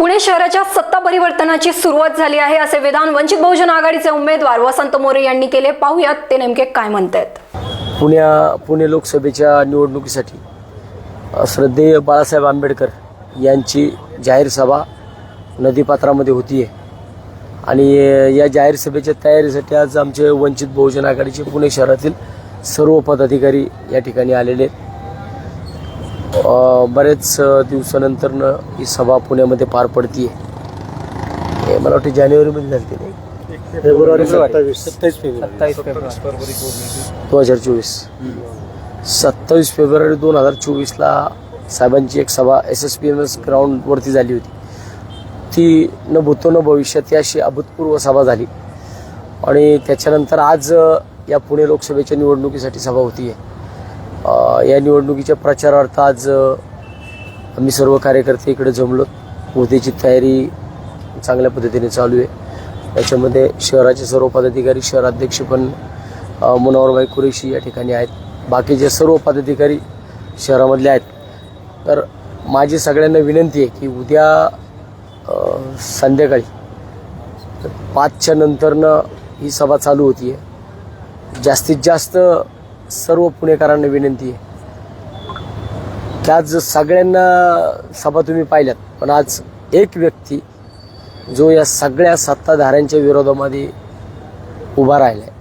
पुणे शहराच्या सत्ता परिवर्तनाची सुरुवात झाली आहे असे विधान वंचित बहुजन आघाडीचे उमेदवार वसंत मोरे यांनी केले. पाहूयात ते नेमके काय म्हणतायत. पुण्या पुणे लोकसभेच्या निवडणुकीसाठी श्रद्धेय बाळासाहेब आंबेडकर यांची जाहीर सभा नदीपात्रामध्ये होती आहे आणि या जाहीर सभेच्या तयारीसाठी आज आमचे वंचित बहुजन आघाडीचे पुणे शहरातील सर्व पदाधिकारी या ठिकाणी आलेले आहेत. बरेच दिवसानंतरनं ही सभा पुण्यामध्ये पार पडतीये. हे मला वाटतं जानेवारीमध्ये झाली नाही? फेब्रुवारी सत्तावीस. सत्तावीस फेब्रुवारी. दोन हजार चोवीस. सत्तावीस फेब्रुवारी दोन हजार चोवीसला साहेबांची एक सभा S S P M S ग्राउंडवरती झाली होती. ती न भूतो न भविष्यात अशी अभूतपूर्व सभा झाली. आणि त्याच्यानंतर आज या पुणे लोकसभेच्या निवडणुकीसाठी सभा होती या निवडणुकीच्या प्रचारार्थ आज आम्ही सर्व कार्यकर्ते इकडे जमलो. उद्याची तयारी चांगल्या पद्धतीने चालू आहे. याच्यामध्ये शहराचे सर्व पदाधिकारी शहराध्यक्ष पण मनोहरभाई मुनावरबाई कुरेशी या ठिकाणी आहेत. बाकीचे सर्व पदाधिकारी शहरामधले आहेत. तर माझी सगळ्यांना विनंती आहे की उद्या संध्याकाळी पाचच्या नंतरनं ही सभा चालू होती आहे जास्तीत जास्त सर्व पुणेकरांना विनंती आहे. की आज सगळ्यांना सभा तुम्ही पाहिल्यात पण आज एक व्यक्ती जो या सगळ्या सत्ताधाऱ्यांच्या विरोधामध्ये उभा राहिला आहे